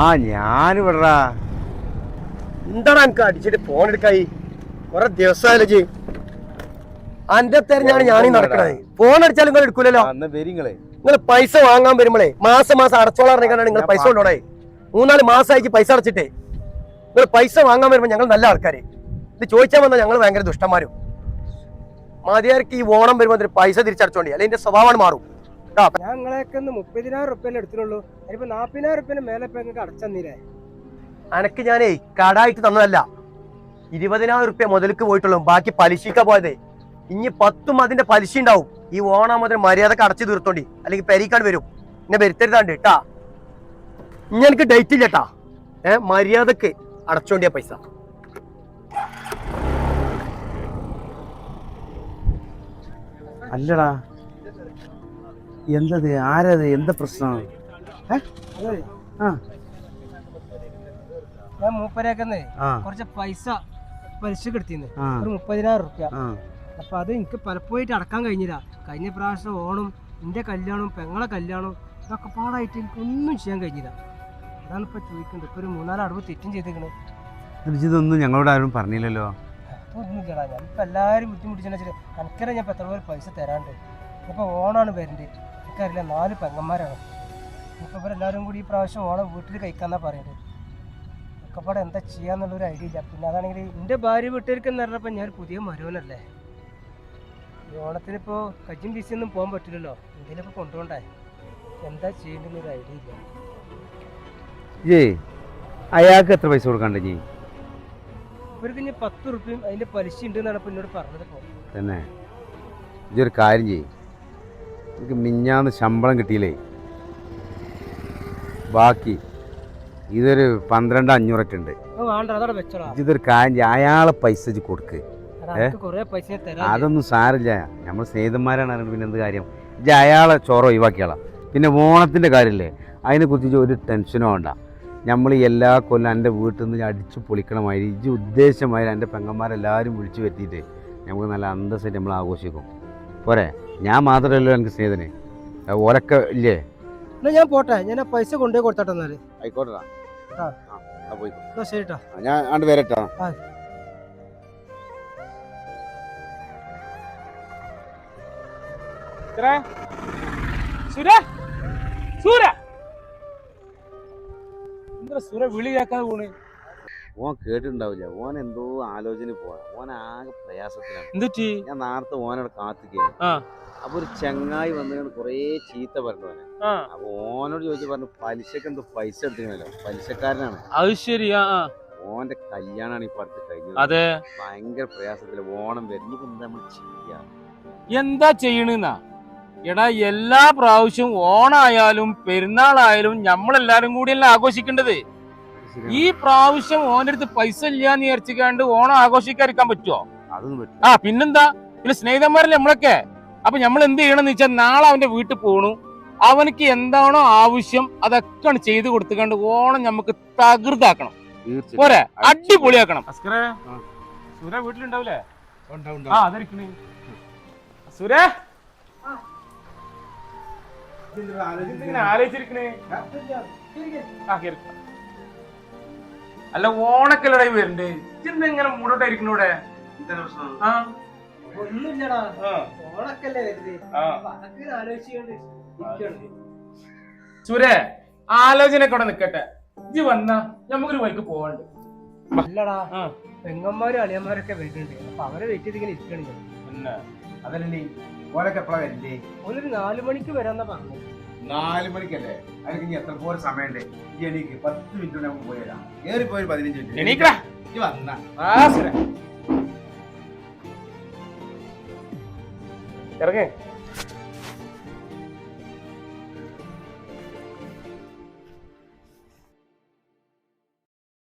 ആ ഞാൻ ഞാനിവിടാ എന്താണ് എനിക്ക് അടിച്ചിട്ട് ഫോൺ എടുക്കായി? കൊറേ ദിവസമായാലും ചെയ്യും അന്റെ തെരഞ്ഞാണ് ഞാനീ നടക്കണത്. ഫോൺ അടിച്ചാലും നിങ്ങൾ എടുക്കൂലല്ലോ. നിങ്ങൾ പൈസ വാങ്ങാൻ വരുമ്പോഴേ മാസം മാസം അടച്ചോളാൻ പറഞ്ഞാണ് നിങ്ങൾ പൈസ കൊണ്ടോടെ മൂന്നാൽ മാസമായിട്ട് പൈസ അടച്ചിട്ടേ. നിങ്ങൾ പൈസ വാങ്ങാൻ വരുമ്പോൾ ഞങ്ങൾ നല്ല ആൾക്കാര്. ഇത് ചോദിച്ചാൽ വന്നാൽ ഞങ്ങൾ ഭയങ്കര ദുഷ്ടന്മാരും. മതിയാർക്ക് ഈ ഓണം വരുമ്പോൾ പൈസ തിരിച്ചടച്ചോണ്ടി അല്ലെങ്കിൽ സ്വഭാവമാണ് മാറും. കേട്ടോ ഞങ്ങളെയൊക്കെ ഒന്ന് മുപ്പതിനായിരം റുപ്യല്ലേ എടുത്തിട്ടുള്ളൂ. അതിപ്പോ നാപ്പതിനായിരം റുപ്യന്റെ മേലെ ഇപ്പൊ നിങ്ങൾക്ക് അടച്ചന്നീരേ അനക്ക് ഞാനേ കടായിട്ട് തന്നതല്ല. ഇരുപതിനായിരം റുപ്യ മുതൽക്ക് പോയിട്ടുള്ളൂ. ബാക്കി പലിശക്ക പോയതേ. ഇനി പത്തും അതിന്റെ പലിശ ഉണ്ടാവും. ഈ ഓണം മുതൽ മര്യാദയ്ക്ക് അടച്ചു തീർത്തോണ്ടി. അല്ലെങ്കിൽ പെരീക്കാൻ വരും. എന്നെ വരുത്തരുതാണ്ട് കേട്ടാ ഇനി എനിക്ക് ഡേറ്റ് ഇല്ല കേട്ടാ ഏ മര്യാദയ്ക്ക് അടച്ചോണ്ടിയ പൈസ. അല്ലടാ. എന്തത്? ആരത്? എന്താ പ്രശ്നം? ആ. ഞാൻ മൂപ്പരേക്കുന്നേ കുറച്ച് പൈസ പലിശക്ക് എടുത്തിന്ന്. ഒരു മുപ്പതിനായിരം റുപ്യ. അപ്പൊ അത് എനിക്ക് പലപ്പോഴായിട്ട് അടക്കാൻ കഴിഞ്ഞില്ല. കഴിഞ്ഞ പ്രാവശ്യം ഓണം എന്റെ കല്യാണം പെങ്ങളെ കല്യാണം ഇതൊക്കെ പാടായിട്ട് എനിക്ക് ഒന്നും ചെയ്യാൻ കഴിഞ്ഞില്ല. അതാണ് ഇപ്പൊ ചോദിക്കുന്നത് ഇപ്പൊ ഒരു മൂന്നാൽ അടവ് തെറ്റും ചെയ്തേക്കണേ. ഇതൊന്നും ഞങ്ങളോട് ആരും പറഞ്ഞില്ലല്ലോ. ഇല്ലടാ ഞാൻ ഇപ്പൊ എല്ലാരും ബുദ്ധിമുട്ടിച്ചു എനിക്കറിയാം ഞാൻ ഇപ്പൊ എത്ര പേര് പൈസ തരാണ്ട്. ഇപ്പൊ ഓണാണ് വരണ്ട് എനിക്കറിയില്ല നാല് പെങ്ങന്മാരാണ്. ഇപ്പൊ ഇവരെല്ലാവരും കൂടി ഈ പ്രാവശ്യം ഓണം വീട്ടിൽ കഴിക്കാന്നാ പറയുന്നത് ഒക്കെപ്പാടെ എന്താ ചെയ്യാന്നുള്ളൊരു ഐഡിയ ഇല്ല. പിന്നെ അതാണെങ്കിൽ എന്റെ ഭാര്യ വീട്ടിലേക്കെന്ന് പറഞ്ഞപ്പോൾ ഞാൻ പുതിയ മരുവനല്ലേ ഈ ഓണത്തിനിപ്പോൾ കജ്ജും ബിസി ഒന്നും പോകാൻ പറ്റില്ലല്ലോ എന്തെങ്കിലുമൊക്കെ കൊണ്ടുപോണ്ടേ എന്താ ചെയ്യേണ്ടെന്നൊരു ഐഡിയ ഇല്ല. ഏ അയാൾക്ക് എത്ര പൈസ കൊടുക്കണ്ട നീ ഇവർക്ക് ഇനി പത്ത് റുപ്യയും അതിന്റെ പലിശ ഉണ്ട് എന്നാണ് ഇപ്പോൾ എന്നോട് പറഞ്ഞത് ഇപ്പോൾ തന്നെ. ഇതൊരു കാര്യം ചെയ്യ്. എനിക്ക് മിഞ്ഞാന്ന് ശമ്പളം കിട്ടിയില്ലേ? ബാക്കി ഇതൊരു പന്ത്രണ്ട് അഞ്ഞൂറൊക്കെ ഉണ്ട്. അത് വേണ്ട അതവിടെ വെച്ചോളാം. ഇതൊരു കാര്യം അയാളെ പൈസ കൊടുക്ക്. അതൊന്നും സാരില്ല നമ്മൾ സ്നേഹിതന്മാരാണ് അറിയുന്നത് പിന്നെ എന്ത് കാര്യം? ഇജ്ജ് അയാളെ ചോറ ഒഴിവാക്കിയാളാം. പിന്നെ ഓണത്തിന്റെ കാര്യമില്ലേ? അതിനെക്കുറിച്ച് ഒരു ടെൻഷനും വേണ്ട നമ്മൾ എല്ലാ കൊല്ലം എന്റെ വീട്ടിൽ നിന്ന് അടിച്ച് പൊളിക്കണമായിരുന്നു ഇജ്ജ് ഉദ്ദേശമാതിരി എന്റെ പെങ്ങന്മാരെല്ലാവരും വിളിച്ചു പറ്റിയിട്ട് നമുക്ക് നല്ല അന്തസ്സായിട്ട് നമ്മൾ ആഘോഷിക്കും. പോരെ. ഞാൻ മാത്രമല്ലോ എനിക്ക് സ്നേഹിതന്. ഓരൊക്കെ ഇല്ലേ? എന്നാ ഞാൻ പോട്ടെ. ഞാൻ ആ പൈസ കൊണ്ടുപോയി കൊടുത്തട്ടെ എന്നാൽ. ആയിക്കോട്ടെ ആ. പോയിക്കോ എന്നാ ശരിട്ടാ ഞാൻ ആണ്ട് വരട്ടോ. സുര? സൂര? എന്താ സുര വിളി കേൾക്കാതെ പോണ്? ഓൻ കേട്ടിട്ടുണ്ടാവില്ല. ഓൻ എന്തോ ആലോചന പോവാ ഓൻ ആകെ പ്രയാസത്തിലാണ്. എന്തുറ്റി ഞാൻ നേരത്തെ ഓനോട് കാത്തിക്കുന്നു ആ. അപ്പൊ ഒരു ചങ്ങായി വന്നിട്ട് കൊറേ ചീത്ത പറഞ്ഞു ഓനെ അപ്പൊ ഓനോട് ചോദിച്ചു പറഞ്ഞു പലിശക്ക് എന്തോ പൈസ എടുത്തിരുന്നല്ലോ പലിശക്കാരനാണ്. അത് ശരിയാ ഓന്റെ കല്യാണാണ് ഇപ്പൊ അടുത്ത് കഴിഞ്ഞത്. അതെ. ഭയങ്കര പ്രയാസത്തിൽ ഓണം വരുന്നു ഇപ്പൊ എന്താ നമ്മൾ ചെയ്യാ? എന്താ ചെയ്യണെന്നാ? എടാ എല്ലാ പ്രാവശ്യവും ഓണായാലും പെരുന്നാളായാലും നമ്മളെല്ലാരും കൂടിയല്ല ആഘോഷിക്കേണ്ടത്? ഈ പ്രാവശ്യം ഓന്റെ അടുത്ത് പൈസ ഇല്ലാന്ന് വിചാരിച്ചിക്കാണ്ട് ഓണം ആഘോഷിക്കാതിരിക്കാൻ പറ്റുമോ ആ പിന്നെന്താ? പിന്നെ സ്നേഹിതന്മാരല്ലേ നമ്മളൊക്കെ? അപ്പൊ നമ്മൾ എന്ത് ചെയ്യണമെന്ന് വെച്ചാൽ നാളെ അവന്റെ വീട്ടിൽ പോണു. അവനക്ക് എന്താണോ ആവശ്യം അതൊക്കെ ചെയ്തു കൊടുത്തുകൊണ്ട് ഓണം നമുക്ക് തകൃതാക്കണം. പോരെ? അടിപൊളിയാക്കണം. അസ്കറേ ആ. സുര വീട്ടിലുണ്ടാവൂലേ? ആ സുരേ? ആലോചിച്ചിരിക്കണേ. ആ കേറി. അല്ല ഓണക്കല്ലടായി വരണ്ടേ? ഇതെന്താ ഇങ്ങനെ മൂടോട്ടായിരിക്കണൂടെ ആ. ഒന്നുമില്ലടാ. ഓണക്കല്ലേ വരുന്നത് ആലോചിച്ചുകൊണ്ട് സുരേ ആലോചനയൊക്കെ അവിടെ നിക്കട്ടെ. ഇജ്ജ് വന്നാ നമുക്കൊരു വഴിക്ക് പോവാണ്ട്. അല്ലടാ. പെങ്ങന്മാരും അളിയന്മാരൊക്കെ വരുന്നുണ്ട്. അപ്പൊ അവരെ വെയിറ്റ് ഇരിക്കണില്ല? അതല്ലേ ഓരൊക്കെ എപ്പോഴാ വരണ്ടേ? ഒരു നാലു മണിക്ക് വരാന്നാ പറഞ്ഞത്. നാല് മണിക്കല്ലേ? അതിന് ഇനി എത്ര പോലെ സമയമുണ്ട്? ഈ എനിക്ക് പത്ത് മിനിറ്റ് നമുക്ക് പോയരാം ഏറി പോയി പതിനഞ്ച് മിനിറ്റ്. എണീക്കടാ. വന്നാ. ഇറങ്ങേ.